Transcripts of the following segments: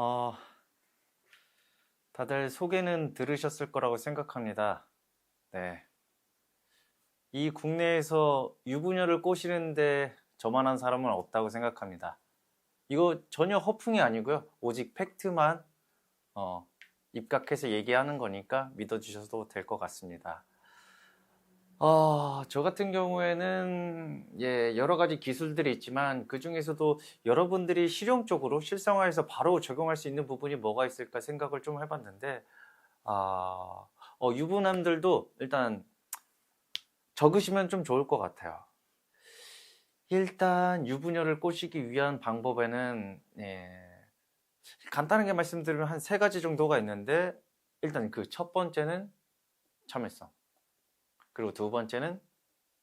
어, 다들 소개는 들으셨을 거라고 생각합니다. 네. 이 국내에서 유부녀를 꼬시는데 저만한 사람은 없다고 생각합니다. 이거 전혀 허풍이 아니고요. 오직 팩트만 어, 입각해서 얘기하는 거니까 믿어주셔도 될 것 같습니다. 어, 저 같은 경우에는 예, 여러 가지 기술들이 있지만 그 중에서도 여러분들이 실용적으로 실생활에서 바로 적용할 수 있는 부분이 뭐가 있을까 생각을 좀 해봤는데 아, 어, 유부남들도 일단 적으시면 좀 좋을 것 같아요. 일단 유부녀를 꼬시기 위한 방법에는 예, 간단하게 말씀드리면 한 세 가지 정도가 있는데 일단 그 첫 번째는 참을성. 그리고 두 번째는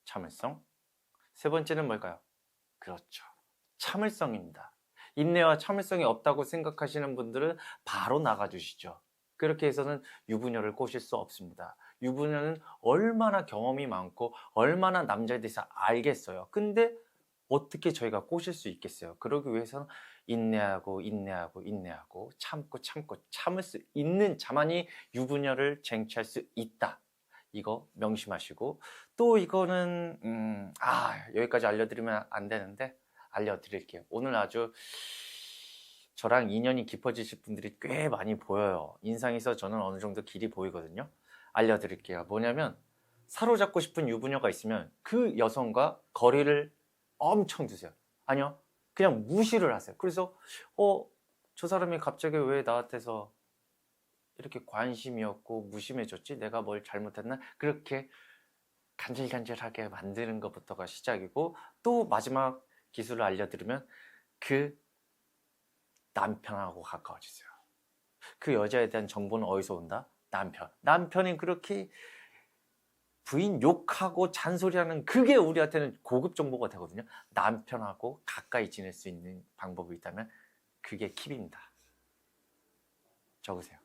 참을성. 세 번째는 뭘까요? 그렇죠. 참을성입니다. 인내와 참을성이 없다고 생각하시는 분들은 바로 나가주시죠. 그렇게 해서는 유부녀를 꼬실 수 없습니다. 유부녀는 얼마나 경험이 많고 얼마나 남자에 대해서 알겠어요. 근데 어떻게 저희가 꼬실 수 있겠어요? 그러기 위해서는 인내하고 인내하고 인내하고 참고 참고 참을 수 있는 자만이 유부녀를 쟁취할 수 있다. 이거 명심하시고 또 이거는 음, 아 여기까지 알려드리면 안 되는데 알려드릴게요. 오늘 아주 저랑 인연이 깊어지실 분들이 꽤 많이 보여요. 인상에서 저는 어느 정도 길이 보이거든요. 알려드릴게요. 뭐냐면 사로잡고 싶은 유부녀가 있으면 그 여성과 거리를 엄청 두세요. 아니요. 그냥 무시를 하세요. 그래서 어, 저 사람이 갑자기 왜 나한테서 이렇게 관심이 없고 무심해졌지? 내가 뭘 잘못했나? 그렇게 간질간질하게 만드는 것부터가 시작이고 또 마지막 기술을 알려드리면 그 남편하고 가까워지세요. 그 여자에 대한 정보는 어디서 온다? 남편. 남편이 그렇게 부인 욕하고 잔소리하는 그게 우리한테는 고급 정보가 되거든요. 남편하고 가까이 지낼 수 있는 방법이 있다면 그게 킵입니다. 적으세요.